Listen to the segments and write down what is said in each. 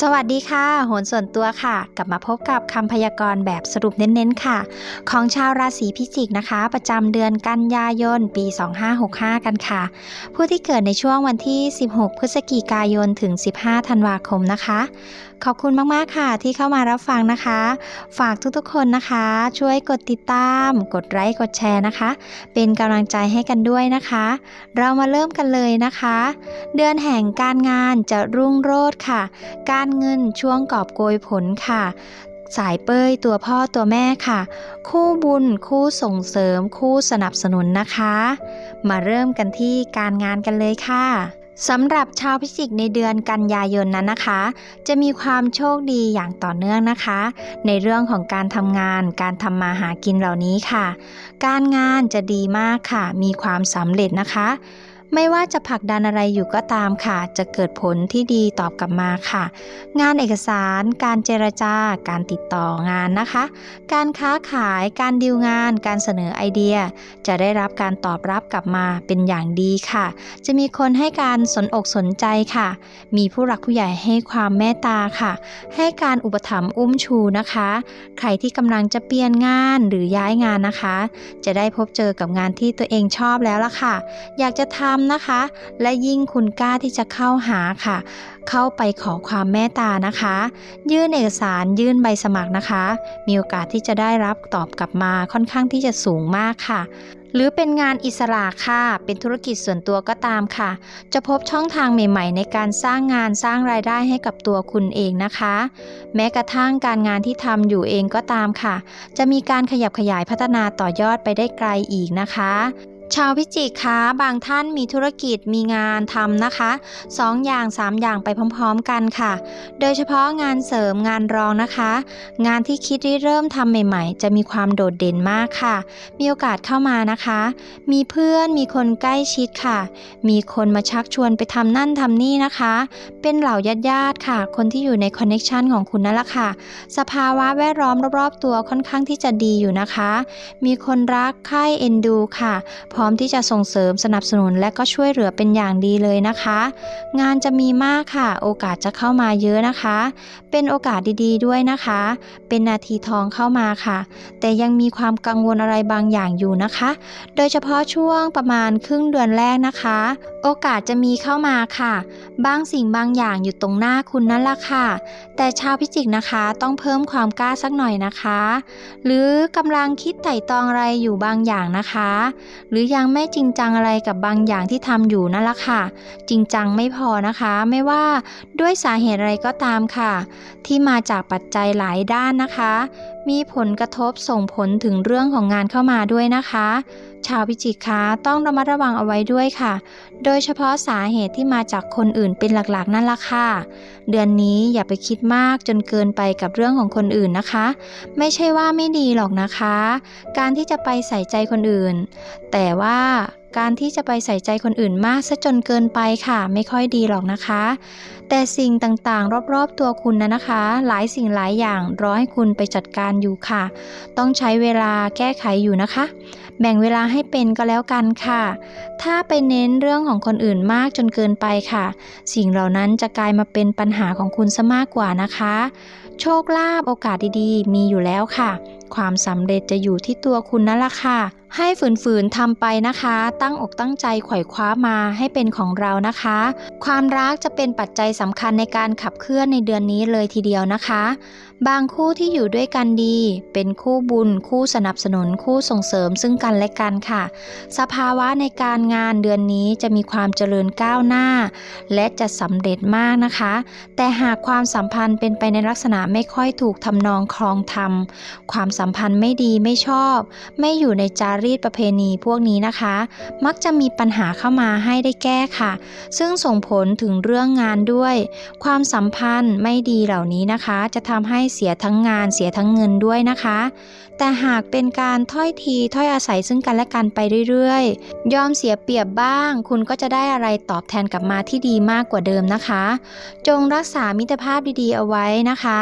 สวัสดีค่ะโหนส่วนตัวค่ะ กลับมาพบกับคำพยากรณ์แบบสรุปเน้นๆค่ะ ของชาวราศีพิจิกนะคะ ประจำเดือนกันยายน ปี 2565 กันค่ะ ผู้ที่เกิดในช่วงวันที่ 16 พฤศจิกายนถึง 15 ธันวาคมนะคะขอบคุณมากๆค่ะที่เข้ามารับฟังนะคะ ฝากทุกๆคนนะคะ ช่วยกดติดตาม กดไลค์กดแชร์นะคะ เป็นกำลังใจให้กันด้วยนะคะ เรามาเริ่มกันเลยนะคะ เดือนแห่งการงานจะรุ่งโรจน์ค่ะ การเงินช่วงกอบโกยผลค่ะสายเป้ยตัวพ่อตัวแม่ค่ะ คู่บุญคู่ส่งเสริมคู่สนับสนุนนะคะ มาเริ่มกันที่การงานกันเลยค่ะ สำหรับชาวพิจิกในเดือนกันยายนนั้นนะคะ จะมีความโชคดีอย่างต่อเนื่องนะคะ ในเรื่องของการทำงาน การทำมาหากินเหล่านี้ค่ะ การงานจะดีมากค่ะ มีความสำเร็จนะคะ ไม่ว่าจะผลักดันอะไรอยู่ก็ตามค่ะ จะเกิดผลที่ดีตอบกลับมาค่ะ งานเอกสาร การเจรจากการติดต่องานนะคะ การค้าขาย การดีลงาน การเสนอไอเดีย จะได้รับการตอบรับกลับมาเป็นอย่างดีค่ะ จะมีคนให้การสนอกสนใจค่ะ มีผู้หลักผู้ใหญ่ให้ความเมตตาค่ะ ให้การอุปถัมภ์อุ้มชูนะคะ ใครที่กำลังจะเปลี่ยนงานหรือย้ายงานนะคะ จะได้พบเจอกับงานที่ตัวเองชอบแล้วล่ะค่ะ อยากจะทำนะคะ และยิ่งคุณกล้าที่จะเข้าหาค่ะ เข้าไปขอความเมตตานะคะ ยื่นเอกสารยื่นใบสมัครนะคะ มีโอกาสที่จะได้รับตอบกลับมาค่อนข้างที่จะสูงมากค่ะหรือเป็นงานอิสระค่ะ เป็นธุรกิจส่วนตัวก็ตามค่ะ จะพบช่องทางใหม่ๆ ในการสร้างงานสร้างรายได้ให้กับตัวคุณเองนะคะ แม้กระทั่งการงานที่ทำอยู่เองก็ตามค่ะ จะมีการขยับขยายพัฒนาต่อยอดไปได้ไกลอีกนะคะ ชาวพิจิกคะบางท่านมีธุรกิจมีงานทำนะคะ 2 อย่าง 3 อย่างไปพร้อมๆกันค่ะ โดยเฉพาะงานเสริมงานรองนะคะ งานที่คิดริเริ่มทำใหม่ๆ จะมีความโดดเด่นมากค่ะ มีโอกาสเข้ามานะคะ มีเพื่อนมีคนใกล้ชิดค่ะ มีคนมาชักชวนไปทำนั่นทำนี่นะคะ เป็นเหล่าญาติๆค่ะ คนที่อยู่ในคอนเน็ชันของคุณนั่นแหละค่ะ สภาวะแวดล้อมรอบๆตัวค่อนข้างที่จะดีอยู่นะคะ มีคนรักใคร่เอ็นดูค่ะพร้อมที่จะส่งเสริมสนับสนุนและก็ช่วยเหลือเป็นอย่างดีเลยนะคะ งานจะมีมากค่ะ โอกาสจะเข้ามาเยอะนะคะ เป็นโอกาสดีๆ ด้วยนะคะ เป็นนาทีทองเข้ามาค่ะ แต่ยังมีความกังวลอะไรบางอย่างอยู่นะคะ โดยเฉพาะช่วงประมาณครึ่งเดือนแรกนะคะ โอกาสจะมีเข้ามาค่ะ บางสิ่งบางอย่างอยู่ตรงหน้าคุณนั่นแหละค่ะ แต่ชาวพิจิกนะคะต้องเพิ่มความกล้าสักหน่อยนะคะ หรือกำลังคิดไต่ตองอะไรอยู่บางอย่างนะคะ หรือยังไม่จริงจังอะไรกับบางอย่างที่ทำอยู่นั่นแหละค่ะ จริงจังไม่พอนะคะ ไม่ว่าด้วยสาเหตุอะไรก็ตามค่ะ ที่มาจากปัจจัยหลายด้านนะคะ มีผลกระทบส่งผลถึงเรื่องของงานเข้ามาด้วยนะคะ ชาวพิจิกคะต้องระมัดระวังเอาไว้ด้วยค่ะ โดยเฉพาะสาเหตุที่มาจากคนอื่นเป็นหลักๆ นั่นละค่ะ เดือนนี้อย่าไปคิดมากจนเกินไปกับเรื่องของคนอื่นนะคะ ไม่ใช่ว่าไม่ดีหรอกนะคะ การที่จะไปใส่ใจคนอื่น แต่ว่าการที่จะไปใส่ใจคนอื่นมากซะจนเกินไปค่ะ ไม่ค่อยดีหรอกนะคะ แต่สิ่งต่างๆ รอบๆตัวคุณนะนะคะ หลายสิ่งหลายอย่างรอให้คุณไปจัดการอยู่ค่ะ ต้องใช้เวลาแก้ไขอยู่นะคะ แบ่งเวลาให้เป็นก็แล้วกันค่ะ ถ้าไปเน้นเรื่องของคนอื่นมากจนเกินไปค่ะ สิ่งเหล่านั้นจะกลายมาเป็นปัญหาของคุณซะมากกว่านะคะ โชคลาภโอกาสดีๆ มีอยู่แล้วค่ะ ความสำเร็จจะอยู่ที่ตัวคุณนั่นแหละค่ะ ให้ฝืนๆทำไปนะคะ ตั้งอกตั้งใจไขว่คว้ามาให้เป็นของเรานะคะ ความรักจะเป็นปัจจัยสำคัญในการขับเคลื่อนในเดือนนี้เลยทีเดียวนะคะ บางคู่ที่อยู่ด้วยกันดี เป็นคู่บุญ คู่สนับสนุน คู่ส่งเสริมซึ่งกันและกันค่ะ สภาวะในการงานเดือนนี้จะมีความเจริญก้าวหน้า และจะสำเร็จมากนะคะ แต่หากความสัมพันธ์เป็นไปในลักษณะไม่ค่อยถูกทำนองคลองธรรม ความสัมพันธ์ไม่ดีไม่ชอบ ไม่อยู่ในจารีตประเพณีพวกนี้นะคะ มักจะมีปัญหาเข้ามาให้ได้แก้ค่ะ ซึ่งส่งผลถึงเรื่องงานด้วย ความสัมพันธ์ไม่ดีเหล่านี้นะคะ จะทำให้เสียทั้งงานเสียทั้งเงินด้วยนะคะ แต่หากเป็นการถ้อยทีถ้อยอาศัยซึ่งกันและกันไปเรื่อยๆ ยอมเสียเปรียบบ้าง คุณก็จะได้อะไรตอบแทนกลับมาที่ดีมากกว่าเดิมนะคะ จงรักษามิตรภาพดีๆเอาไว้นะคะ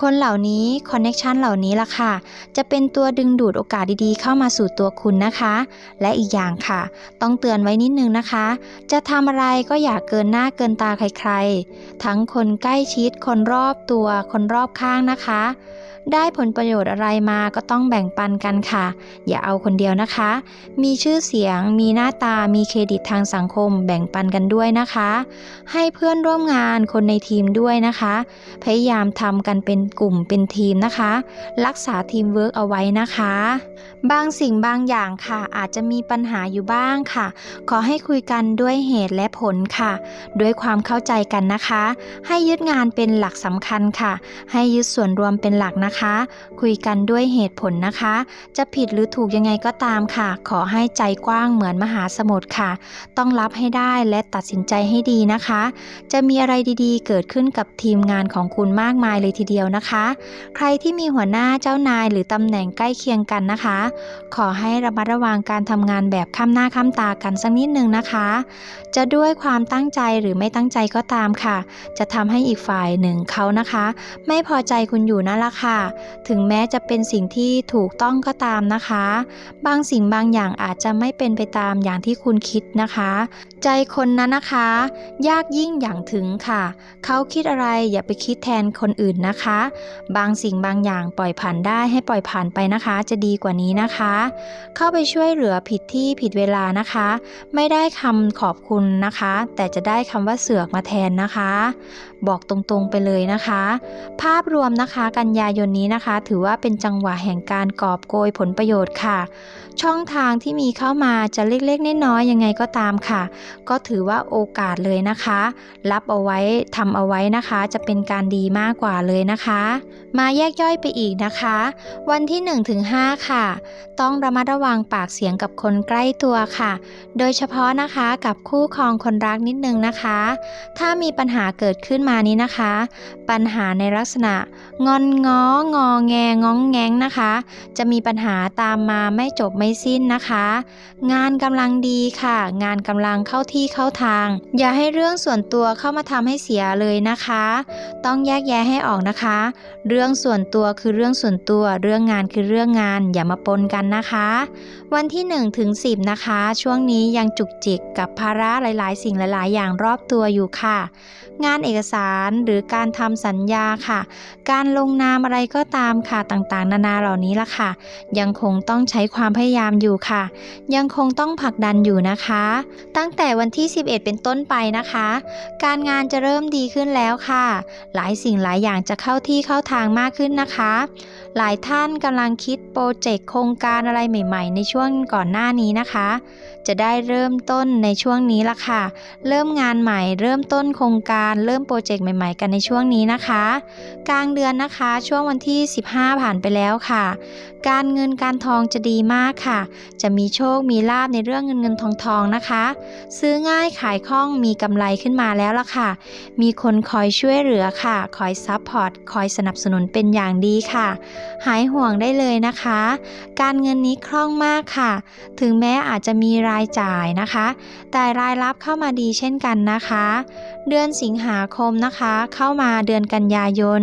คนเหล่านี้คอนเน็ชันเหล่านี้ล่ะค่ะ จะเป็นตัวดึงดูดโอกาสดีๆ เข้ามาสู่ตัวคุณนะคะ และอีกอย่างค่ะ ต้องเตือนไว้นิดนึงนะคะ จะทำอะไรก็อย่าเกินหน้าเกินตาใครๆ ทั้งคนใกล้ชิดคนรอบตัวคนรอบข้างนะคะ ได้ผลประโยชน์อะไรมาก็ต้องแบ่งปันกันค่ะ อย่าเอาคนเดียวนะคะ มีชื่อเสียง มีหน้าตา มีเครดิตทางสังคม แบ่งปันกันด้วยนะคะ ให้เพื่อนร่วมงานคนในทีมด้วยนะคะ พยายามทำกันเป็นกลุ่มเป็นทีมนะคะ รักษาทีมเวิร์กเอาไว้นะคะ บางสิ่งบางอย่างค่ะ อาจจะมีปัญหาอยู่บ้างค่ะ ขอให้คุยกันด้วยเหตุและผลค่ะ ด้วยความเข้าใจกันนะคะ ให้ยึดงานเป็นหลักสำคัญค่ะ ให้ยึดส่วนรวมเป็นหลักนะคะ คุยกันด้วยเหตุผลนะคะ จะผิดหรือถูกยังไงก็ตามค่ะ ขอให้ใจกว้างเหมือนมหาสมุทรค่ะ ต้องรับให้ได้และตัดสินใจให้ดีนะคะ จะมีอะไรดีๆ เกิดขึ้นกับทีมงานของคุณมากมายเลยทีเดียวนะคะ ใครที่มีหัวหน้าเจ้านายหรือตำแหน่งใกล้เคียงกันนะคะ ขอให้ระมัดระวังการทำงานแบบข้ามหน้าข้ามตากันสักนิดนึงนะคะ จะด้วยความตั้งใจหรือไม่ตั้งใจก็ตามค่ะ จะทำให้อีกฝ่ายหนึ่งเขานะคะ ไม่พอใจคุณอยู่นั่นละค่ะ ถึงแม้จะเป็นสิ่งที่ถูกต้องก็ตามนะคะ บางสิ่งบางอย่างอาจจะไม่เป็นไปตามอย่างที่คุณคิดนะคะ ใจคนนั้นนะคะ ยากยิ่งอย่างถึงค่ะ เขาคิดอะไรอย่าไปคิดแทนคนอื่นนะคะ บางสิ่งบางอย่างปล่อยผ่านได้ให้ปล่อยผ่านไปนะคะ จะดีกว่านี้นะคะ เข้าไปช่วยเหลือผิดที่ผิดเวลานะคะ ไม่ได้คำขอบคุณนะคะ แต่จะได้คำว่าเสือกมาแทนนะคะ บอกตรงๆไปเลยนะคะ ภาพรวมมนะคะ กันยายนนี้นะคะ ถือว่าเป็นจังหวะแห่งการกอบโกยผลประโยชน์ค่ะ ช่องทางที่มีเข้ามาจะเล็กๆน้อยๆยังไงก็ตามค่ะ ก็ถือว่าโอกาสเลยนะคะ รับเอาไว้ทำเอาไว้นะคะ จะเป็นการดีมากกว่าเลยนะคะ มาแยกย่อยไปอีกนะคะ วันที่1ถึง5ค่ะ ต้องระมัดระวังปากเสียงกับคนใกล้ตัวค่ะ โดยเฉพาะนะคะกับคู่ครองคนรักนิดนึงนะคะ ถ้ามีปัญหาเกิดขึ้นมานี้นะคะ ปัญหาในลักษณะงอนง้องอแงง้องแงงนะคะ จะมีปัญหาตามมาไม่จบไม่สิ้นนะคะ งานกำลังดีค่ะ งานกำลังเข้าที่เข้าทาง อย่าให้เรื่องส่วนตัวเข้ามาทำให้เสียเลยนะคะ ต้องแยกแยะให้ออกนะคะ เรื่องส่วนตัวคือเรื่องส่วนตัวเรื่องงานคือเรื่องงาน อย่ามาปนกันนะคะ วันที่1ถึง10 นะคะ ช่วงนี้ยังจุกจิกกับภาระหลาย ๆ สิ่งหลาย ๆ อย่างรอบตัวอยู่ค่ะ งานเอกสารหรือการทำสัญญาค่ะการลงนามอะไรก็ตามค่ะต่างๆ นานาเหล่านี้ละค่ะ ยังคงต้องใช้ความพยายามอยู่ค่ะ ยังคงต้องผลักดันอยู่นะคะ ตั้งแต่วันที่ 11 เป็นต้นไปนะคะ การงานจะเริ่มดีขึ้นแล้วค่ะ หลายสิ่งหลายอย่างจะเข้าที่เข้าทางมากขึ้นนะคะหลายท่านกำลังคิดโปรเจกต์โครงการอะไรใหม่ ๆ ในช่วงก่อนหน้านี้นะคะ จะได้เริ่มต้นในช่วงนี้ละค่ะ เริ่มงานใหม่ เริ่มต้นโครงการเริ่มโปรเจกต์ใหม่ ๆ กันในช่วงนี้นะคะ กลางเดือนนะคะช่วงวันที่ 15 ผ่านไปแล้วค่ะ การเงินการทองจะดีมากค่ะ จะมีโชคมีลาบในเรื่องเงินเงินทองทองนะคะ ซื้อง่ายขายคล่องมีกำไรขึ้นมาแล้วละค่ะ มีคนคอยช่วยเหลือค่ะ คอยซัพพอร์ตคอยสนับสนุนเป็นอย่างดีค่ะหายห่วงได้เลยนะคะ การเงินนี้คล่องมากค่ะ ถึงแม้อาจจะมีรายจ่ายนะคะ แต่รายรับเข้ามาดีเช่นกันนะคะ เดือนสิงหาคมนะคะ เข้ามาเดือนกันยายน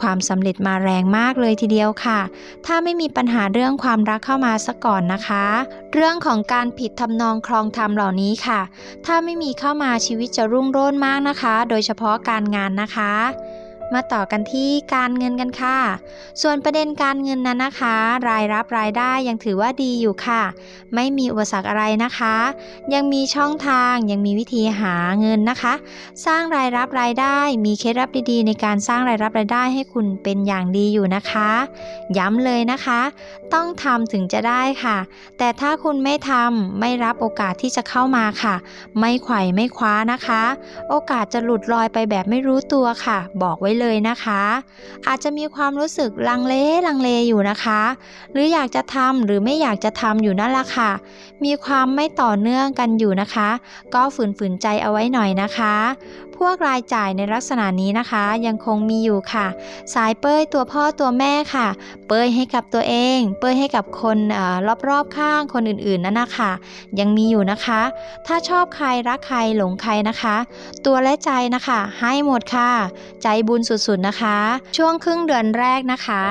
ความสำเร็จมาแรงมากเลยทีเดียวค่ะ ถ้าไม่มีปัญหาเรื่องความรักเข้ามาซะก่อนนะคะ เรื่องของการผิดทำนองครองธรรมเหล่านี้ค่ะ ถ้าไม่มีเข้ามาชีวิตจะรุ่งโรจน์มากนะคะ โดยเฉพาะการงานนะคะ มาต่อกันที่การเงินกันค่ะ ส่วนประเด็นการเงินนั้นนะคะ รายรับรายได้ยังถือว่าดีอยู่ค่ะ ไม่มีอุปสรรคอะไรนะคะ ยังมีช่องทางยังมีวิธีหาเงินนะคะ สร้างรายรับรายได้มีเคล็ดลับดีๆ ในการสร้างรายรับรายได้ให้คุณเป็นอย่างดีอยู่นะคะ ย้ำเลยนะคะ ต้องทำถึงจะได้ค่ะ แต่ถ้าคุณไม่ทำไม่รับโอกาสที่จะเข้ามาค่ะ ไม่ไขว่ไม่คว้านะคะ โอกาสจะหลุดลอยไปแบบไม่รู้ตัวค่ะ บอกไว้เลยนะคะ อาจจะมีความรู้สึกลังเลลังเลอยู่นะคะ หรืออยากจะทำหรือไม่อยากจะทำอยู่นั่นแหละค่ะ มีความไม่ต่อเนื่องกันอยู่นะคะ ก็ฝืนๆใจเอาไว้หน่อยนะคะ พวกรายจ่ายในลักษณะนี้นะคะ ยังคงมีอยู่ค่ะ สายเป้ยตัวพ่อตัวแม่ค่ะ เป้ยให้กับตัวเอง เป้ยให้กับคนเออรอบๆข้างคนอื่นๆนั่นนะคะยังมีอยู่นะคะ ถ้าชอบใครรักใครหลงใครนะคะ ตัวและใจนะคะ ให้หมดค่ะ ใจบุญสุดๆนะคะ ช่วงครึ่งเดือนแรกนะคะ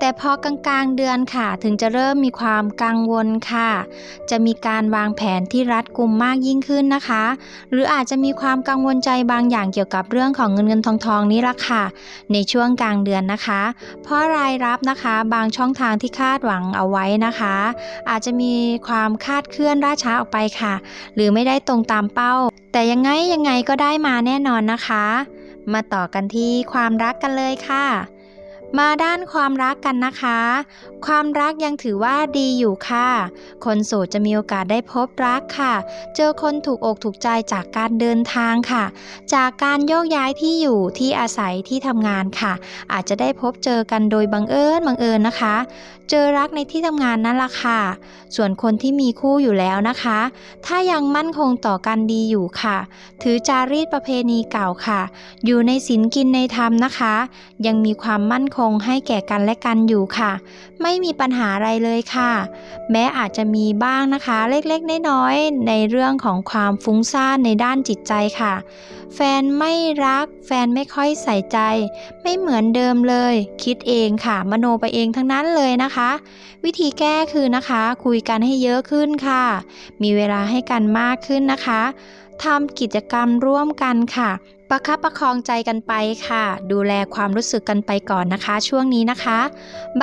แต่พอกลางๆเดือนค่ะ ถึงจะเริ่มมีความกังวลค่ะ จะมีการวางแผนที่รัดกุมมากยิ่งขึ้นนะคะ หรืออาจจะมีความกังวลใจบางอย่างเกี่ยวกับเรื่องของเงินเงินทองทองนี้ละค่ะ ในช่วงกลางเดือนนะคะ เพราะรายรับนะคะบางช่องทางที่คาดหวังเอาไว้นะคะ อาจจะมีความคาดเคลื่อนล่าช้าออกไปค่ะ หรือไม่ได้ตรงตามเป้า แต่ยังไงยังไงก็ได้มาแน่นอนนะคะ มาต่อกันที่ความรักกันเลยค่ะ มาด้านความรักกันนะคะ ความรักยังถือว่าดีอยู่ค่ะ คนโสดจะมีโอกาสได้พบรักค่ะ เจอคนถูกอกถูกใจจากการเดินทางค่ะ จากการโยกย้ายที่อยู่ที่อาศัยที่ทำงานค่ะ อาจจะได้พบเจอกันโดยบังเอิญบังเอิญนะคะ เจอรักในที่ทำงานนั่นละค่ะ ส่วนคนที่มีคู่อยู่แล้วนะคะ ถ้ายังมั่นคงต่อกันดีอยู่ค่ะ ถือจารีตประเพณีเก่าค่ะ อยู่ในศีลกินในธรรมนะคะ ยังมีความมั่นคคงให้แก่กันและกันอยู่ค่ะ ไม่มีปัญหาอะไรเลยค่ะ แม้อาจจะมีบ้างนะคะเล็กๆน้อยๆในเรื่องของความฟุ้งซ่านในด้านจิตใจค่ะ แฟนไม่รัก แฟนไม่ค่อยใส่ใจ ไม่เหมือนเดิมเลย คิดเองค่ะ มโนไปเองทั้งนั้นเลยนะคะ วิธีแก้คือนะคะ คุยกันให้เยอะขึ้นค่ะ มีเวลาให้กันมากขึ้นนะคะทำกิจกรรมร่วมกันค่ะ ประคับประคองใจกันไปค่ะ ดูแลความรู้สึกกันไปก่อนนะคะ ช่วงนี้นะคะ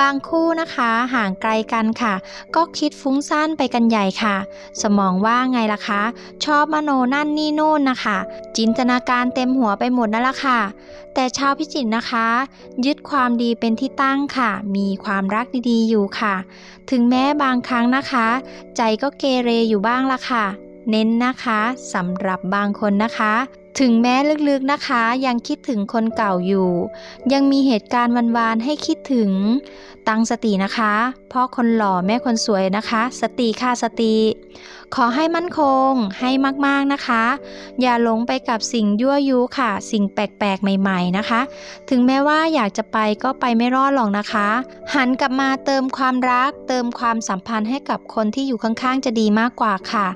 บางคู่นะคะห่างไกลกันค่ะ ก็คิดฟุ้งซ่านไปกันใหญ่ค่ะ สมองว่าไงล่ะคะ ชอบมโนนั่นนี่โน่นนะคะ จินตนาการเต็มหัวไปหมดนั่นละค่ะ แต่ชาวพิจิกนะคะ ยึดความดีเป็นที่ตั้งค่ะ มีความรักดีๆอยู่ค่ะ ถึงแม้บางครั้งนะคะ ใจก็เกเรอยู่บ้างละค่ะ เน้นนะคะสำหรับบางคนนะคะ ถึงแม้ลึกๆนะคะ ยังคิดถึงคนเก่าอยู่ ยังมีเหตุการณ์วานๆให้คิดถึง ตั้งสตินะคะ เพราะคนหล่อแม่คนสวยนะคะ สติค่ะสติขอให้มั่นคงให้มากๆนะคะ อย่าหลงไปกับสิ่งยั่วยุค่ะ สิ่งแปลกๆใหม่ ๆนะคะ ถึงแม้ว่าอยากจะไปก็ไปไม่รอดหรอกนะคะ หันกลับมาเติมความรัก เติมความสัมพันธ์ให้กับคนที่อยู่ข้างๆ จะดีมากกว่าค่ะ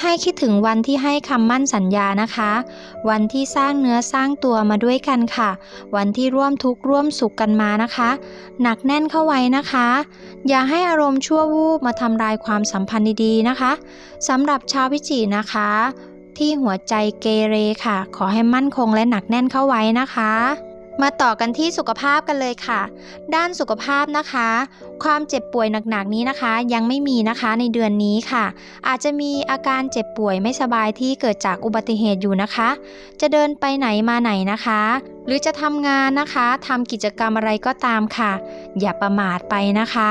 ให้คิดถึงวันที่ให้คำมั่นสัญญานะคะ วันที่สร้างเนื้อสร้างตัวมาด้วยกันค่ะ วันที่ร่วมทุกข์ร่วมสุขกันมานะคะ หนักแน่นเข้าไว้นะคะ อย่าให้อารมณ์ชั่ววูบมาทำลายความสัมพันธ์ดีๆนะคะ สำหรับชาวพิจินะคะ ที่หัวใจเกเรค่ะ ขอให้มั่นคงและหนักแน่นเข้าไว้นะคะมาต่อกันที่สุขภาพกันเลยค่ะ ด้านสุขภาพนะคะ ความเจ็บป่วยหนักๆนี้นะคะ ยังไม่มีนะคะในเดือนนี้ค่ะ อาจจะมีอาการเจ็บป่วยไม่สบายที่เกิดจากอุบัติเหตุอยู่นะคะ จะเดินไปไหนมาไหนนะคะ หรือจะทำงานนะคะทำกิจกรรมอะไรก็ตามค่ะ อย่าประมาทไปนะคะ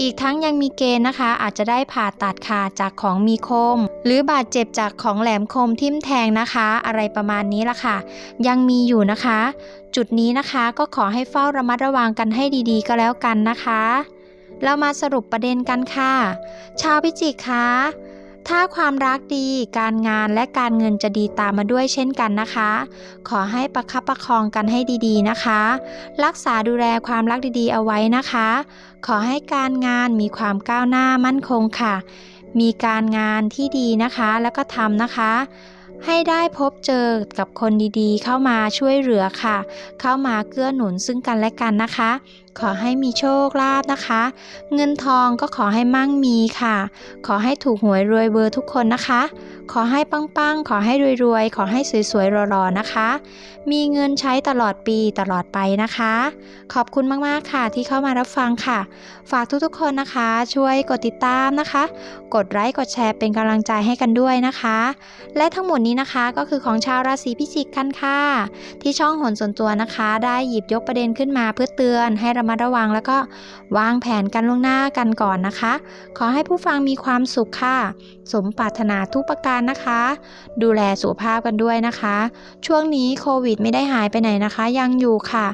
อีกทั้งยังมีเกณฑ์นะคะ อาจจะได้ผ่าตัดค่ะจากของมีคม หรือบาดเจ็บจากของแหลมคมทิ่มแทงนะคะ อะไรประมาณนี้ละค่ะ ยังมีอยู่นะคะ จุดนี้นะคะก็ขอให้เฝ้าระมัดระวังกันให้ดีๆ ก็แล้วกันนะคะ เรามาสรุปประเด็นกันค่ะ ชาวพิจิกคะ ถ้าความรักดีการงานและการเงินจะดีตามมาด้วยเช่นกันนะคะ ขอให้ประคับประคองกันให้ดีๆนะคะ รักษาดูแลความรักดีๆเอาไว้นะคะ ขอให้การงานมีความก้าวหน้ามั่นคงค่ะ มีการงานที่ดีนะคะแล้วก็ทำนะคะให้ได้พบเจอกับคนดีๆ เข้ามาช่วยเหลือค่ะ เข้ามาเกื้อหนุนซึ่งกันและกันนะคะ ขอให้มีโชคลาภนะคะ เงินทองก็ขอให้มั่งมีค่ะ ขอให้ถูกหวยรวยเบอร์ทุกคนนะคะ ขอให้ปังๆ ขอให้รวยๆ ขอให้สวยๆรอๆนะคะ มีเงินใช้ตลอดปีตลอดไปนะคะ ขอบคุณมากๆค่ะที่เข้ามารับฟังค่ะ ฝากทุกๆคนนะคะ ช่วยกดติดตามนะคะ กดไลค์กดแชร์เป็นกำลังใจให้กันด้วยนะคะ และทั้งหมดนี้นะคะก็คือของชาวราศีพิจิกกันค่ะ ที่ช่องหนส่วนตัวนะคะ ได้หยิบยกประเด็นขึ้นมาเพื่อเตือนให้ระมัดระวัง แล้วก็วางแผนกันล่วงหน้ากันก่อนนะคะ ขอให้ผู้ฟังมีความสุขค่ะ สมปรารถนาทุกประการนะคะ ดูแลสุขภาพกันด้วยนะคะ ช่วงนี้โควิดไม่ได้หายไปไหนนะคะ ยังอยู่ค่ะ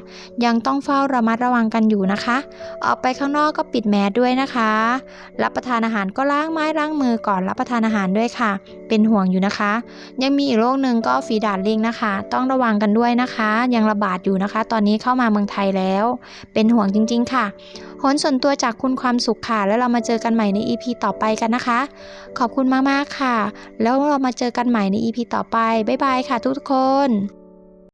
ยังต้องเฝ้าระมัดระวังกันอยู่นะคะ ออกไปข้างนอกก็ปิดแมสด้วยนะคะ รับประทานอาหารก็ล้างไม้ล้างมือก่อนรับประทานอาหารด้วยค่ะ เป็นห่วงอยู่นะคะ ยังมีอีกโรคหนึ่งก็ฝีดาดลิงนะคะ ต้องระวังกันด้วยนะคะ ยังระบาดอยู่นะคะ ตอนนี้เข้ามาเมืองไทยแล้ว เป็นห่วงจริง ๆ ค่ะหนส่วนตัวจากคุณความสุขค่ะ แล้วเรามาเจอกันใหม่ใน EP ต่อไปกันนะคะ ขอบคุณมากๆค่ะ แล้วเรามาเจอกันใหม่ใน EP ต่อไปบ๊ายบายค่ะทุกๆคน